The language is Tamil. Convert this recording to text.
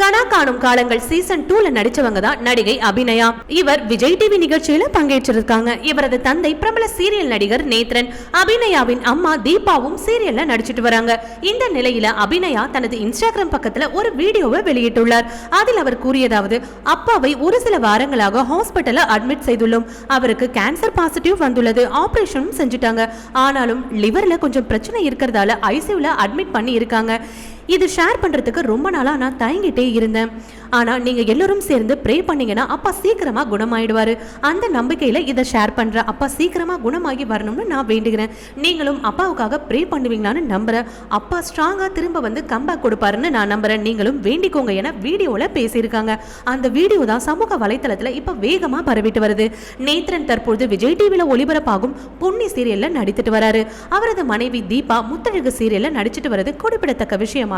கனா காணும் காலங்கள் சீசன் டூல நடிச்சவங்க தான் நடிகை அபிநயா. இவர் விஜய் டிவி நிகழ்ச்சியில பங்கேற்றிருக்காங்க. இவரது தந்தை பிரபல சீரியல் நடிகர் நேத்ரன் அபிநயாவின் அம்மா தீபாவும் சீரியல்ல நடிச்சிட்டு வராங்க. இந்த நிலையில அபிநயா தனது இன்ஸ்டாகிராம் பக்கத்துல ஒரு வீடியோவை வெளியிட்டுள்ளார். அதில் அவர் கூறியதாவது அப்பாவை ஒரு சில வாரங்களாக ஹாஸ்பிட்டல்ல அட்மிட் செய்துள்ளோம். அவருக்கு கேன்சர் பாசிட்டிவ் வந்துள்ளது. ஆபரேஷனும் செஞ்சுட்டாங்க. ஆனாலும் லிவர்ல கொஞ்சம் பிரச்சனை இருக்கிறதால ஐசியூல அட்மிட் பண்ணி இருக்காங்க இது ஷேர் பண்ணுறதுக்கு ரொம்ப நாளாக நான் தயங்கிட்டே இருந்தேன். ஆனால் நீங்கள் எல்லோரும் சேர்ந்து ப்ரே பண்ணீங்கன்னா அப்பா சீக்கிரமாக குணமாயிடுவார். அந்த நம்பிக்கையில் இதை ஷேர் பண்ணுற அப்பா சீக்கிரமாக குணமாகி வரணும்னு நான் வேண்டுகிறேன். நீங்களும் அப்பாவுக்காக ப்ரே பண்ணுவீங்களான்னு நம்புகிறேன் அப்பா ஸ்ட்ராங்காக திரும்ப வந்து கம்பேக் கொடுப்பாருன்னு நான் நம்புகிறேன் நீங்களும் வேண்டிக்கோங்க என வீடியோவில் பேசியிருக்காங்க. அந்த வீடியோ தான் சமூக வலைத்தளத்தில் இப்போ வேகமாக பரவிட்டு வருது. நேத்ரன் தற்பொழுது விஜய் டிவியில் ஒளிபரப்பாகும் பொன்னி சீரியலில் நடித்துட்டு வராரு. அவரது மனைவி தீபா முத்தழகு சீரியலில் நடிச்சிட்டு வரது குறிப்பிடத்தக்க விஷயமா